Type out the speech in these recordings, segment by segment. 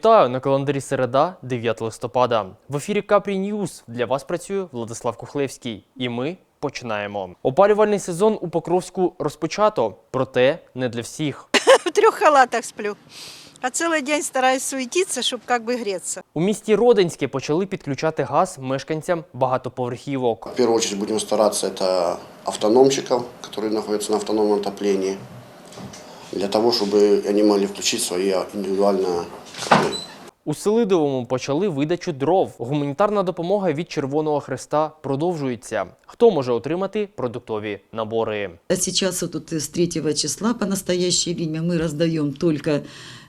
Вітаю на календарі середа, 9 листопада. В ефірі Капрі Ньюз для вас працює Владислав Кухлевський. І ми починаємо. Опалювальний сезон у Покровську розпочато, проте не для всіх. В трех халатах сплю. А целый день стараюсь суетиться, чтобы как бы греться. У місті Родинське почали підключати газ мешканцям багатоповерхівок. В первую очередь будем стараться это автономщиков, которые находятся на автономном отоплении, для того, чтобы они могли включить свои индивидуальные котлы. у Селидовому почали видачу дров. Гуманітарна допомога від Червоного Хреста продовжується. Хто може отримати продуктові набори? А Сейчас вот тут с 3 числа по настоящее время мы раздаем только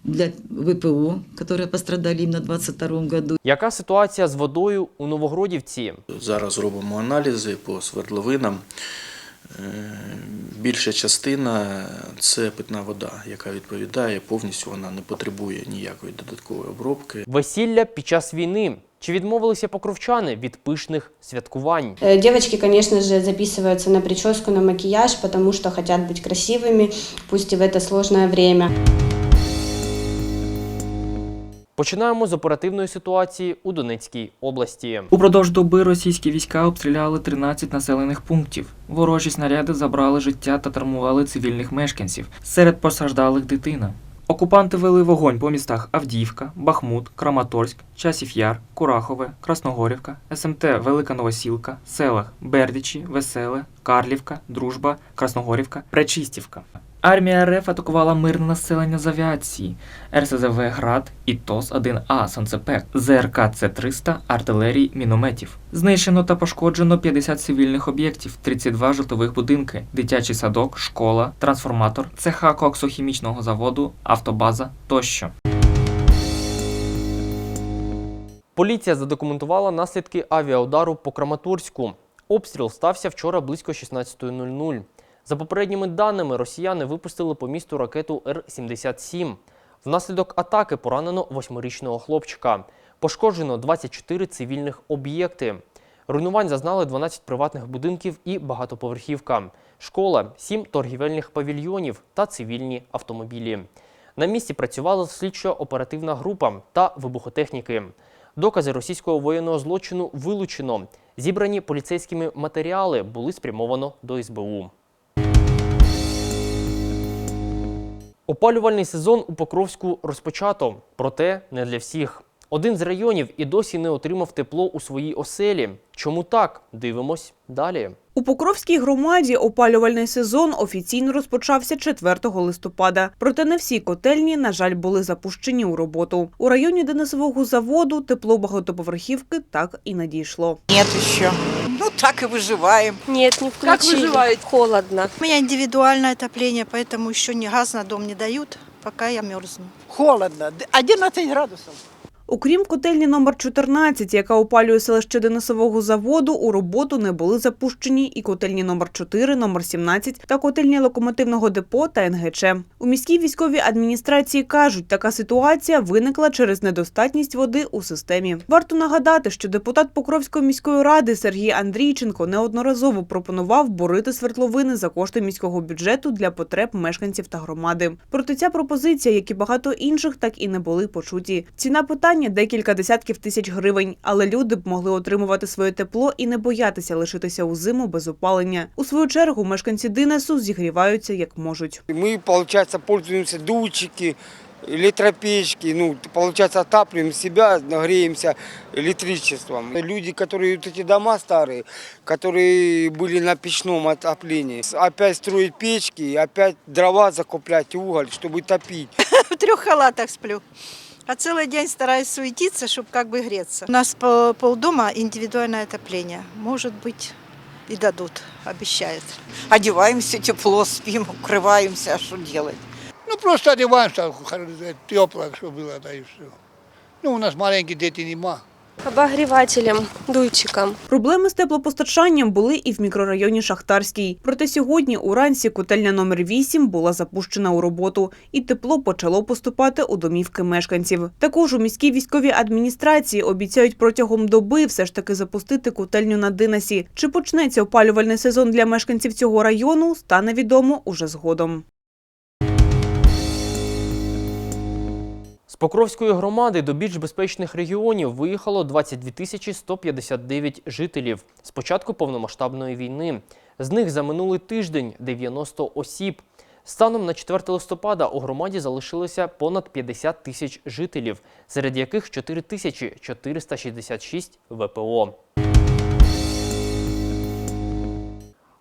для ВПО, которые пострадали им на 22 году. Яка ситуація з водою у Новогродівці? Зараз робимо аналізи по свердловинам. Е, Більша частина це питна вода, яка відповідає повністю, вона не потребує ніякої додаткової обробки. Весілля під час війни. Чи відмовилися покровчани від пишних святкувань? Э, Девочки, конечно же, записываются на прическу, на макияж, потому что хотят быть красивыми, пусть и в это сложное время. Починаємо з оперативної ситуації у Донецькій області. Упродовж доби російські війська обстріляли 13 населених пунктів. Ворожі снаряди забрали життя та травмували цивільних мешканців. Серед постраждалих дитина. Окупанти вели вогонь по містах Авдіївка, Бахмут, Краматорськ, Часів Яр, Курахове, Красногорівка, СМТ Велика Новосілка, селах Бердичі, Веселе, Карлівка, Дружба, Красногорівка, Пречистівка. Армія РФ атакувала мирне населення з авіації, РСЗВ Град і ТОС-1А Санцепек, ЗРК С-300 артилерій мінометів. Знищено та пошкоджено 50 цивільних об'єктів, 32 житлових будинки, дитячий садок, школа, трансформатор, цеха коксохімічного заводу, автобаза тощо. Поліція задокументувала наслідки авіаудару по Краматорську. Обстріл стався вчора близько 16.00. За попередніми даними, росіяни випустили по місту ракету Р-77. Внаслідок атаки поранено восьмирічного хлопчика. Пошкоджено 24 цивільних об'єкти. Руйнувань зазнали 12 приватних будинків і багатоповерхівка, школа, 7 торгівельних павільйонів та цивільні автомобілі. На місці працювала слідчо-оперативна група та вибухотехніки. Докази російського воєнного злочину вилучено. Зібрані поліцейськими матеріали були спрямовано до СБУ. Опалювальний сезон у Покровську розпочато, проте не для всіх. Один з районів і досі не отримав тепло у своїй оселі. Чому так? Дивимось далі. У Покровській громаді опалювальний сезон офіційно розпочався 4 листопада. Проте не всі котельні, на жаль, були запущені у роботу. У районі Денисового заводу тепло багатоповерхівки так і надійшло. Нет еще. Ну, так и выживаем. Нет, не включили. Холодно. У меня индивидуальное отопление, поэтому еще ни газ на дом не дают, пока я мерзну. Холодно. Д- 11 градусов. Окрім котельні номер 14, яка опалює селище Денисового заводу, у роботу не були запущені і котельні номер 4, номер 17 та котельні локомотивного депо та НГЧ. У міській військовій адміністрації кажуть, така ситуація виникла через недостатність води у системі. Варто нагадати, що депутат Покровської міської ради Сергій Андрійченко неодноразово пропонував борити свердловини за кошти міського бюджету для потреб мешканців та громади. Проте ця пропозиція, як і багато інших, так і не були почуті. Ціна питання декілька десятків тисяч гривень, але люди б могли отримувати своє тепло і не боятися лишитися у зиму без опалення. У свою чергу мешканці Динесу зігріваються як можуть. Мы, получается, пользуемся дувчики, электропечки, ну, получается, отапливаем себя, нагреемся электричеством. Люди, которые вот эти дома старые, которые были на печном отоплении, опять строить печки, и опять дрова закуплять, уголь, чтобы топить. В трех халатах сплю. А целый день стараюсь суетиться, чтобы как бы греться. У нас по полдома индивидуальное отопление. Может быть, и дадут, обещают. Одеваемся тепло, спим, укрываемся, а что делать? Ну, просто одеваемся, тепло, что было, да и все. Ну, у нас маленькие дети нема. Обогревателем, дуйчиком. Проблеми з теплопостачанням були і в мікрорайоні Шахтарський. Проте сьогодні уранці котельня номер 8 була запущена у роботу, і тепло почало поступати у домівки мешканців. Також у міській військовій адміністрації обіцяють протягом доби все ж таки запустити котельню на Динасі. Чи почнеться опалювальний сезон для мешканців цього району, стане відомо уже згодом. Покровської громади до більш безпечних регіонів виїхало 22 тисячі 159 жителів з початку повномасштабної війни. З них за минулий тиждень 90 осіб. Станом на 4 листопада у громаді залишилося понад 50 тисяч жителів, серед яких 4 тисячі 466 ВПО.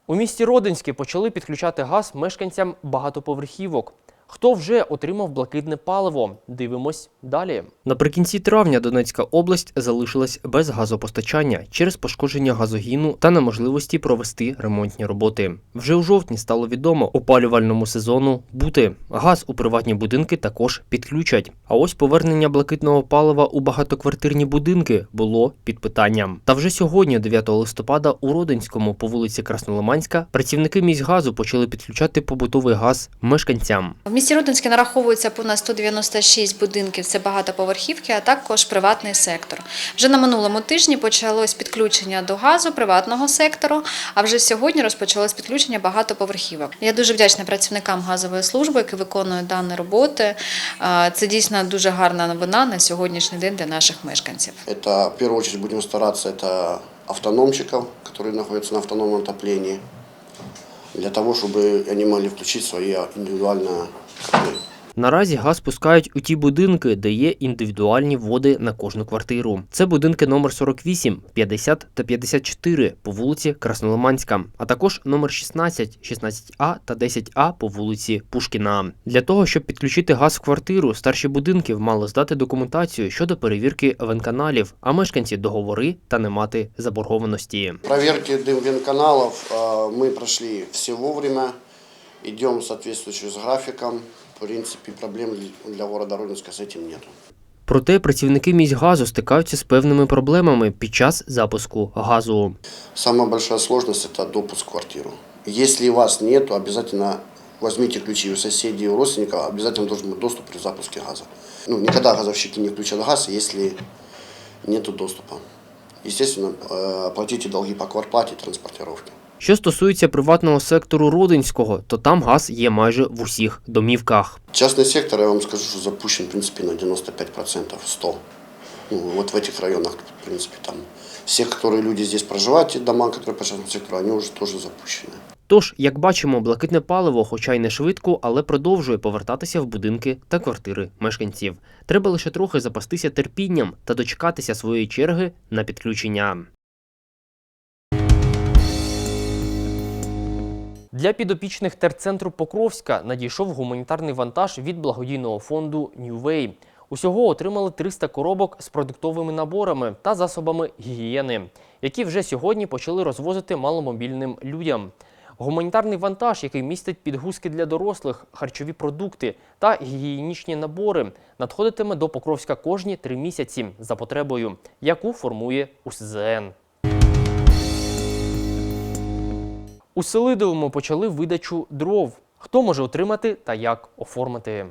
У місті Родинське почали підключати газ мешканцям багатоповерхівок. Хто вже отримав блакитне паливо? Дивимось далі. Наприкінці травня Донецька область залишилась без газопостачання через пошкодження газогіну та неможливості провести ремонтні роботи. Вже у жовтні стало відомо опалювальному сезону бути. Газ у приватні будинки також підключать. А ось повернення блакитного палива у багатоквартирні будинки було під питанням. Та вже сьогодні, 9 листопада, у Родинському по вулиці Краснолиманська працівники міськгазу почали підключати побутовий газ мешканцям В місті Рудинське нараховується понад 196 будинків, це багатоповерхівки, а також приватний сектор. Вже на минулому тижні почалось підключення до газу приватного сектору, а вже сьогодні розпочалось підключення багатоповерхівок. Я дуже вдячна працівникам газової служби, які виконують дані роботи. А, Це дійсно дуже гарна новина на сьогоднішній день для наших мешканців. Это, в первую очередь, будем стараться, это автономчиков, которые находятся на автономном отоплении, для того, чтобы они могли включить свои индивидуальные котлы. Наразі газ пускають у ті будинки, де є індивідуальні води на кожну квартиру. Це будинки номер 48, 50 та 54 по вулиці Краснолиманська, а також номер 16, 16А та 10А по вулиці Пушкіна. Для того, щоб підключити газ в квартиру, старші будинків мали здати документацію щодо перевірки венканалів, а мешканці договори та не мати заборгованості. Проверки дым-венканалов э, мы прошли все вовремя, идем соответствующим с графиком. В принципе, проблем для города Родинска с этим нету. Проте працівники міськгазу стикаються з певними проблемами під час запуску газу. Самая большая сложность – это допуск в квартиру. Если у вас нету, обязательно возьмите ключи у соседей, у родственников, обязательно должен быть доступ при запуске газа. Ну, никогда газовщики не включат газ, если нету доступа. Естественно, э, платите долги по квартплате и транспортировке. Що стосується приватного сектору Родинського, то там газ є майже в усіх домівках. Частный сектор, я вам скажу, что запущен, в принципе, на 95%, 100%. Ну, вот в этих районах, в принципе, там все, которые люди здесь проживают, те дома, которые по частному сектору, они уже тоже запущены. Тож, як бачимо, блакитне паливо, хоча й не швидко, але продовжує повертатися в будинки та квартири мешканців. Треба лише трохи запастися терпінням та дочекатися своєї черги на підключення. Для підопічних терцентру Покровська надійшов гуманітарний вантаж від благодійного фонду Way. Усього отримали 300 коробок з продуктовими наборами та засобами гігієни, які вже сьогодні почали розвозити маломобільним людям. Гуманітарний вантаж, який містить підгузки для дорослих, харчові продукти та гігієнічні набори, надходитиме до Покровська кожні три місяці за потребою, яку формує УСЗН. У Селидовому почали видачу дров. Хто може отримати та як оформити?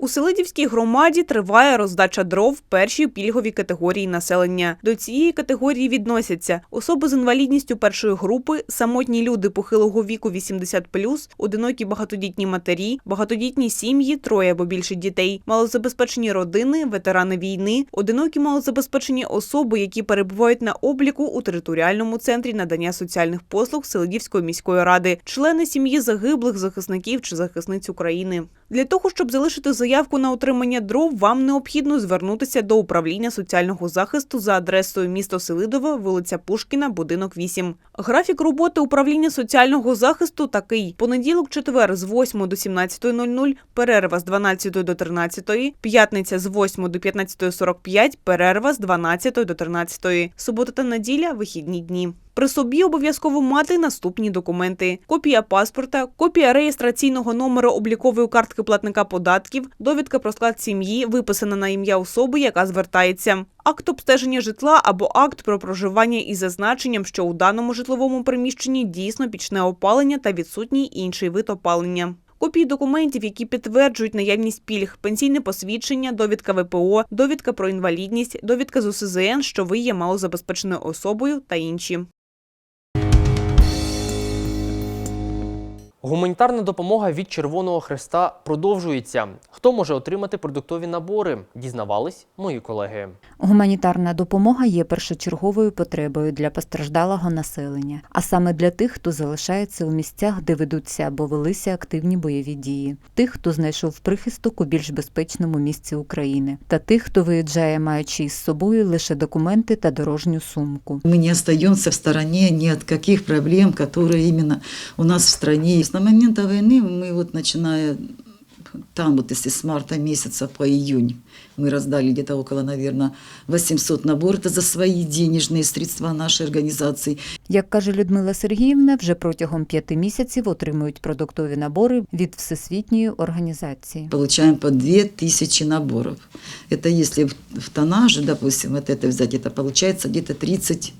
У Селидівській громаді триває роздача дров першій пільговій категорії населення. До цієї категорії відносяться особи з інвалідністю першої групи, самотні люди похилого віку 80+, одинокі багатодітні матері, багатодітні сім'ї, троє або більше дітей, малозабезпечені родини, ветерани війни, одинокі малозабезпечені особи, які перебувають на обліку у територіальному центрі надання соціальних послуг Селидівської міської ради, члени сім'ї загиблих захисників чи захисниць України. Для того, щоб залишити заявку на отримання дров, вам необхідно звернутися до управління соціального захисту за адресою місто Селидове, вулиця Пушкіна, будинок 8. Графік роботи управління соціального захисту такий: понеділок, четвер з 8 до 17.00, перерва з 12 до 13, п'ятниця з 8 до 15.45, перерва з 12 до 13, субота та неділя вихідні дні. При собі обов'язково мати наступні документи: копія паспорта, копія реєстраційного номеру облікової картки платника податків, довідка про склад сім'ї, виписана на ім'я особи, яка звертається, акт обстеження житла або акт про проживання із зазначенням, що у даному житловому приміщенні дійсно пічне опалення та відсутній інший вид опалення. Копії документів, які підтверджують наявність пільг, пенсійне посвідчення, довідка ВПО, довідка про інвалідність, довідка з УСЗН, що ви є малозабезпеченою особою та інші. Гуманітарна допомога від Червоного Хреста продовжується. Хто може отримати продуктові набори? Дізнавались мої колеги. Гуманітарна допомога є першочерговою потребою для постраждалого населення, а саме для тих, хто залишається у місцях, де ведуться або велися активні бойові дії, тих, хто знайшов прихисток у більш безпечному місці України, та тих, хто виїжджає, маючи із собою лише документи та дорожню сумку. Мы не остаемся в стороне ни от каких проблем, которые именно у нас в стране есть. С момента войны мы вот начиная там вот если с марта месяца по июнь мы раздали где-то около, наверное, 800 наборов. Это за свои денежные средства нашей организации. Як каже Людмила Сергіївна, вже протягом п'яти місяців отримують продуктові набори від всесвітньої організації. Получаем по 2000 наборов. Это если в, в тоннаже, допустим, вот это взять, это получается где-то 30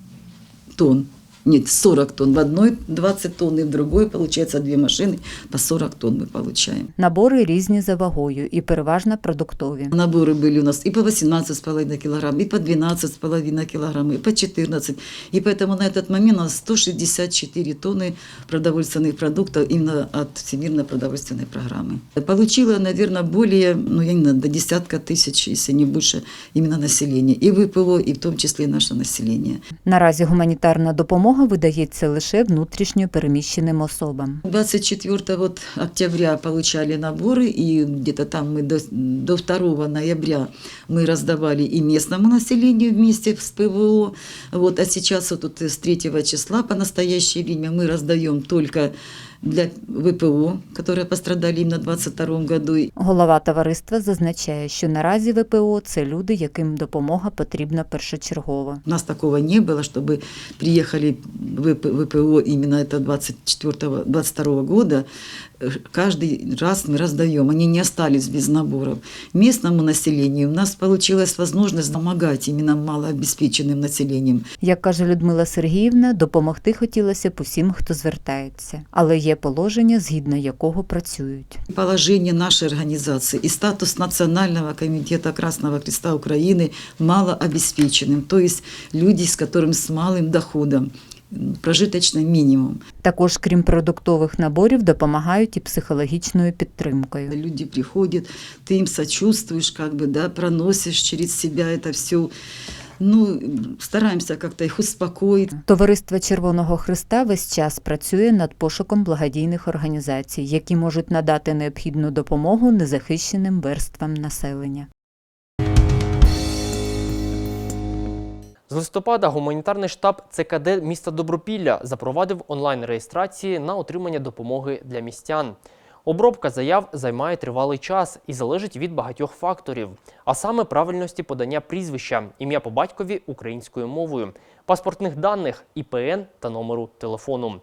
тонн. Нет, 40 тонн. В одной 20 тонн и в другой, получается, две машины по 40 тонн мы получаем. Набори різні за вагою і переважно продуктові. Наборы были у нас и по 18,5 килограмм, и по 12,5 килограмм, и по 14. И поэтому на этот момент у нас 164 тонны продовольственных продуктов именно от Всемирной продовольственной программы. Получила, наверное, более, ну, я не знаю, до десятка тысяч, если не больше, именно населения. И ВПО, и в том числе и наше население. Наразі гуманітарна допомога видається лише внутрішньо переміщеним особам. 24 вот октября получали наборы, и где-то там мы до, до 2 ноября мы раздавали и местному населению вместе с ПВО. Вот, а сейчас вот тут с 3 числа по настоящее время мы раздаем только для ВПО, которые пострадали именно в 22 году. Голова товариства зазначає, що наразі ВПО це люди, яким допомога потрібна першочергово. У нас такого не было, чтобы приехали ВП ВПО именно это 24 22 года. Э, Каждый раз мы раздаем, они не остались без наборов. Местному населению у нас получилась возможность помогать именно малообеспеченным населением. Як каже Людмила Сергіївна, допомогти хотілося б усім, хто звертається, але є положення, згідно якого працюють. Положение нашей организации и статус Национального комитета Красного Креста Украины малообеспеченным, то есть люди, с которым с малым доходом, м, прожиточный минимум. Також, крім продуктових наборів, допомагають і психологічною підтримкою. Люди приходят, ты им сочувствуешь, как бы, да, проносишь через себя это все. Ну, стараемся как-то их успокоить. Товариство Червоного Христа весь час працює над пошуком благодійних організацій, які можуть надати необхідну допомогу незахищеним верствам населення. З листопада гуманітарний штаб ЦКД міста Добропілля запровадив онлайн-реєстрації на отримання допомоги для містян. Обробка заяв займає тривалий час і залежить від багатьох факторів, а саме правильності подання прізвища, ім'я по батькові українською мовою, паспортних даних, ІПН та номеру телефону.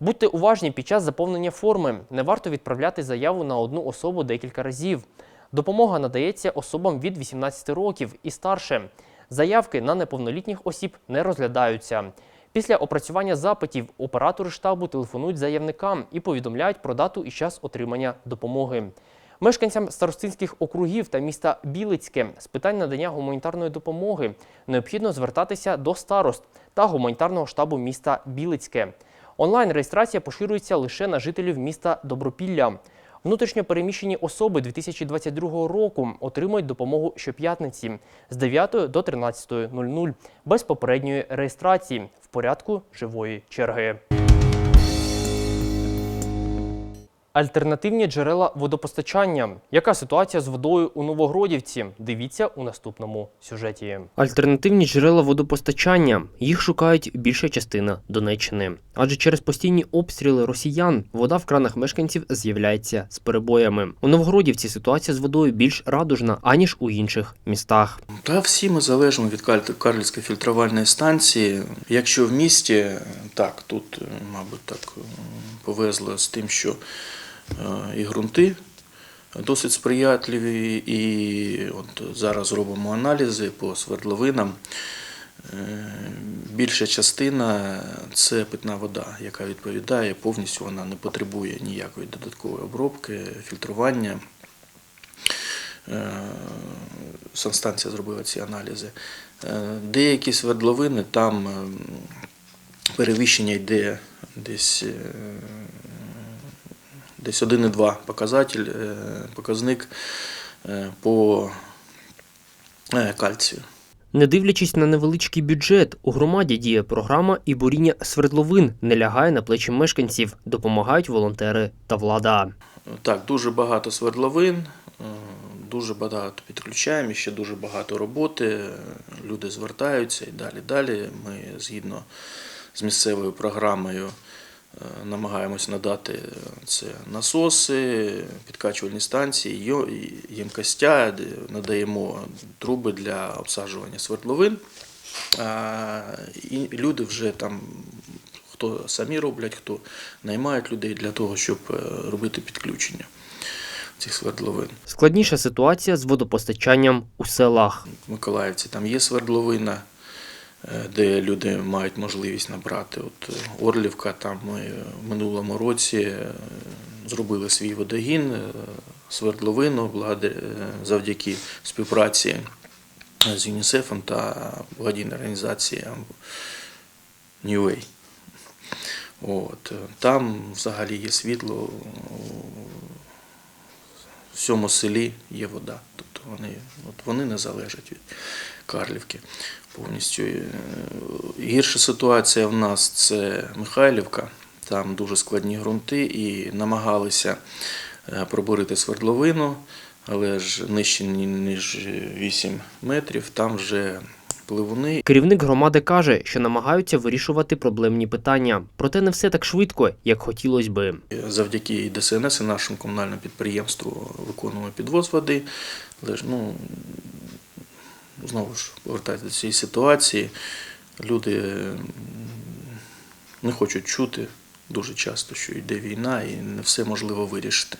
Будьте уважні під час заповнення форми. Не варто відправляти заяву на одну особу декілька разів. Допомога надається особам від 18 років і старше. Заявки на неповнолітніх осіб не розглядаються. Після опрацювання запитів оператори штабу телефонують заявникам і повідомляють про дату і час отримання допомоги. Мешканцям старостинських округів та міста Білицьке з питань надання гуманітарної допомоги необхідно звертатися до старост та гуманітарного штабу міста Білицьке. Онлайн-реєстрація поширюється лише на жителів міста Добропілля. Внутрішньо переміщені особи 2022 року отримують допомогу щоп'ятниці з 9 до 13.00 без попередньої реєстрації порядку живої черги. Альтернативні джерела водопостачання. Яка ситуація з водою у Новогродівці? Дивіться у наступному сюжеті. Альтернативні джерела водопостачання. Їх шукають більша частина Донеччини. Адже через постійні обстріли росіян вода в кранах мешканців з'являється з перебоями. У Новогродівці ситуація з водою більш радужна, аніж у інших містах. Та всі ми залежимо від Карлівської фільтрувальної станції. Якщо в місті, так, тут, мабуть, так повезло з тим, що і ґрунти досить сприятливі, і от зараз робимо аналізи по свердловинам. Е, Більша частина це питна вода, яка відповідає повністю, вона не потребує ніякої додаткової обробки, фільтрування. Е, Санстанція зробила ці аналізи. Е, Деякі свердловини там ем, перевищення йде десь десь 1,2 показатель, е, показник е, по е, кальцію. Не дивлячись на невеличкий бюджет, у громаді діє програма і буріння свердловин не лягає на плечі мешканців, допомагають волонтери та влада. Так, дуже багато свердловин, дуже багато підключаємо, ще дуже багато роботи. Люди звертаються і далі. Далі ми згідно з місцевою програмою намагаємось надати е, це насоси, підкачувальні станції, ємкостя, надаємо труби для обсаджування свердловин. І люди вже там, хто самі роблять, хто наймають людей для того, щоб е, робити підключення цих свердловин. Складніша ситуація з водопостачанням у селах. В Миколаївці там є свердловина, е, де люди мають можливість набрати. От е, Орлівка, там ми в минулому році е, зробили свій водогін, е, свердловину е, завдяки співпраці з ЮНІСЕФом та благодійною організацією Way. От. е, Там взагалі є світло, у всьому селі є вода. Тобто вони, от вони не залежать від Карлівки повністю. Е, Гірша ситуація в нас це Михайлівка. Там дуже складні ґрунти і намагалися е, пробурити свердловину, але ж нижче ніж 8 метрів, там вже пливуни. Керівник громади каже, що намагаються вирішувати проблемні питання, проте не все так швидко, як хотілося би. Завдяки ДСНС і нашому комунальному підприємству виконуємо підвоз води. Але ж ну знову ж повертаючись до цієї ситуації, люди не хочуть чути дуже часто, що йде війна, і не все можливо вирішити.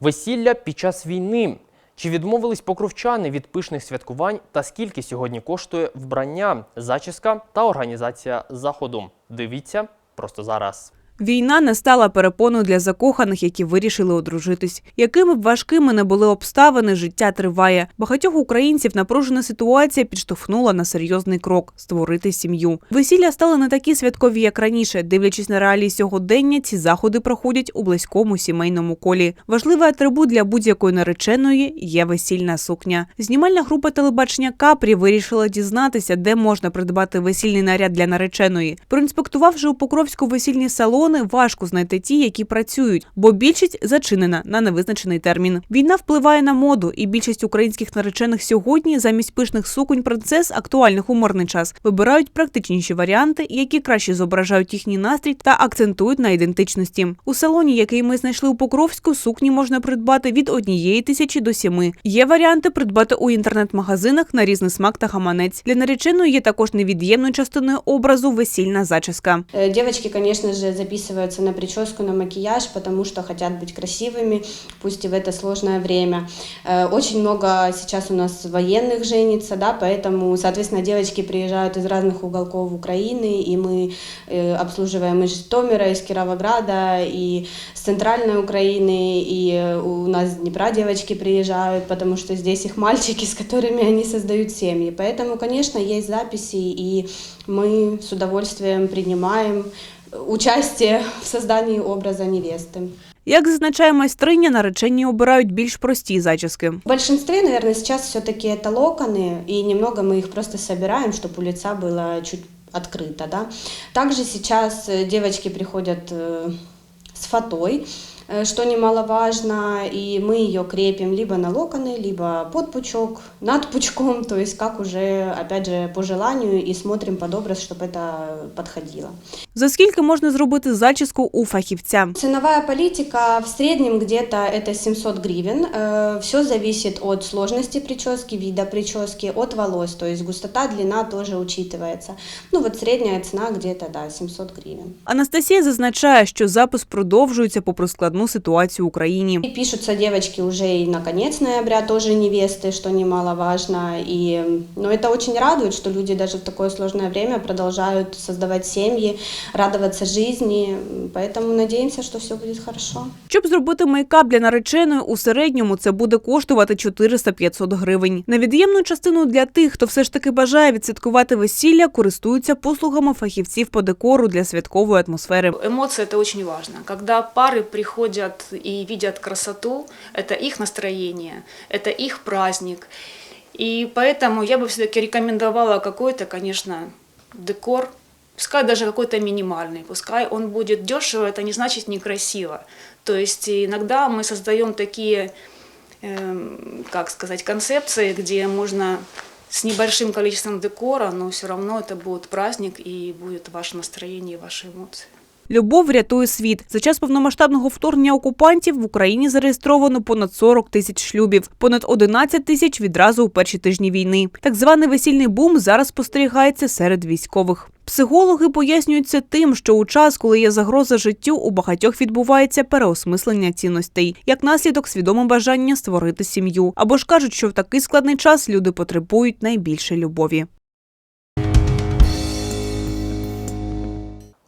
Весілля під час війни. Чи відмовились покровчани від пишних святкувань та скільки сьогодні коштує вбрання, зачіска та організація заходу? Дивіться просто зараз. Війна не стала перепоною для закоханих, які вирішили одружитись. Якими б важкими не були обставини, життя триває. Багатьох українців напружена ситуація підштовхнула на серйозний крок створити сім'ю. Весілля стали не такі святкові, як раніше. Дивлячись на реалії сьогодення, ці заходи проходять у близькому сімейному колі. Важливий атрибут для будь-якої нареченої є весільна сукня. Знімальна група телебачення Капрі вирішила дізнатися, де можна придбати весільний наряд для нареченої. Проінспектувавши у Покровську весільні салони, важко знайти ті, які працюють, бо більшість зачинена на невизначений термін. Війна впливає на моду, і більшість українських наречених сьогодні замість пишних суконь принцес актуальних у мирний час вибирають практичніші варіанти, які краще зображають їхній настрій та акцентують на ідентичності. У салоні, який ми знайшли у Покровську, сукні можна придбати від однієї тисячі до сіми. Є варіанти придбати у інтернет-магазинах на різний смак та гаманець. Для нареченої є також невід'ємною частиною образу весільна зачіска. Э, Девочки, конечно же, записываются на прическу, на макияж, потому что хотят быть красивыми, пусть и в это сложное время. Э, Очень много сейчас у нас военных женится, да, поэтому, соответственно, девочки приезжают из разных уголков Украины, и мы э, обслуживаем из Житомира, из Кировограда, и с центральной Украины, и э, у нас Днепра девочки приезжают, потому что здесь их мальчики, с которыми они создают семьи. Поэтому, конечно, есть записи, и мы с удовольствием принимаем участие в создании образа невесты. Як зазначає майстриня, наречені обирають більш прості зачіски. В большинстве, наверное, сейчас все-таки это локоны, и немного мы их просто собираем, чтобы у лица было чуть открыто. Да? Также сейчас э, девочки приходят э, с фатой, э, что немаловажно, и мы ее крепим либо на локоны, либо под пучок, над пучком, то есть как уже, опять же, по желанию, и смотрим под образ, чтобы это подходило. За скільки можна зробити зачіску у фахівця? Ценовая политика в среднем где-то это 700 гривен. Все зависит от сложности прически, вида прически, от волос, то есть густота, длина тоже учитывается. Ну вот средняя цена где-то, да, 700 гривен. Анастасія зазначає, що запис продовжується попри складну складну ситуацію в Україні. И пишутся девочки уже и на конец ноября, тоже невесты, что немаловажно. И, ну, это очень радует, что люди даже в такое сложное время продолжают создавать семьи, радоваться жизни. Поэтому надеемся, что все будет хорошо. Щоб зробити мейкап для нареченої, у середньому це буде коштувати 400-500 гривень. Невід'ємну частину для тих, хто все ж таки бажає відсвяткувати весілля, користуються послугами фахівців по декору для святкової атмосфери. Эмоции это очень важно. Когда пары приходят и видят красоту, это их настроение, это их праздник. И поэтому я бы все-таки рекомендовала какой-то, конечно, декор, пускай даже какой-то минимальный, пускай он будет дешево, это не значит некрасиво. То есть иногда мы создаем такие, эм, как сказать, концепции, где можно с небольшим количеством декора, но все равно это будет праздник и будет ваше настроение и ваши эмоции. Любов рятує світ. За час повномасштабного вторгнення окупантів в Україні зареєстровано понад 40 тисяч шлюбів, понад 11 тисяч відразу у перші тижні війни. Так званий весільний бум зараз спостерігається серед військових. Психологи пояснюють це тим, що у час, коли є загроза життю, у багатьох відбувається переосмислення цінностей, як наслідок свідоме бажання створити сім'ю. Або ж кажуть, що в такий складний час люди потребують найбільше любові.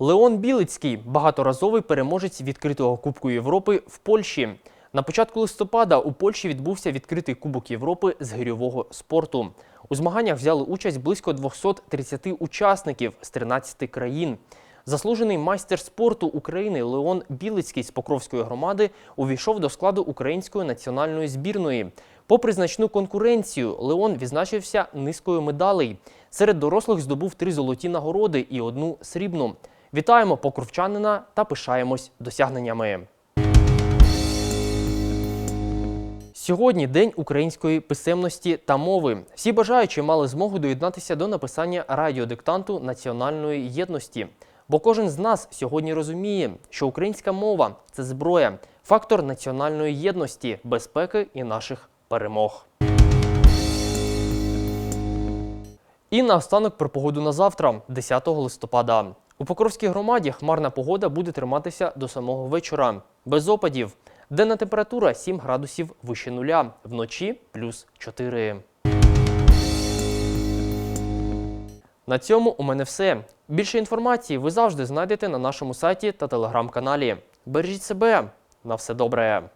Леон Білицький багаторазовий переможець відкритого Кубку Європи в Польщі. На початку листопада у Польщі відбувся відкритий Кубок Європи з гирьового спорту. У змаганнях взяли участь близько 230 учасників з 13 країн. Заслужений майстер спорту України Леон Білицький з Покровської громади увійшов до складу української національної збірної. Попри значну конкуренцію, Леон відзначився низкою медалей. Серед дорослих здобув три золоті нагороди і одну срібну. Вітаємо покровчанина та пишаємось досягненнями. Сьогодні День української писемності та мови. Всі бажаючі мали змогу доєднатися до написання радіодиктанту національної єдності. Бо кожен з нас сьогодні розуміє, що українська мова це зброя, фактор національної єдності, безпеки і наших перемог. І наостанок про погоду на завтра, 10 листопада. У Покровській громаді хмарна погода буде триматися до самого вечора. Без опадів. Денна температура 7 градусів вище нуля. Вночі плюс 4. На цьому у мене все. Більше інформації ви завжди знайдете на нашому сайті та телеграм-каналі. Бережіть себе. На все добре.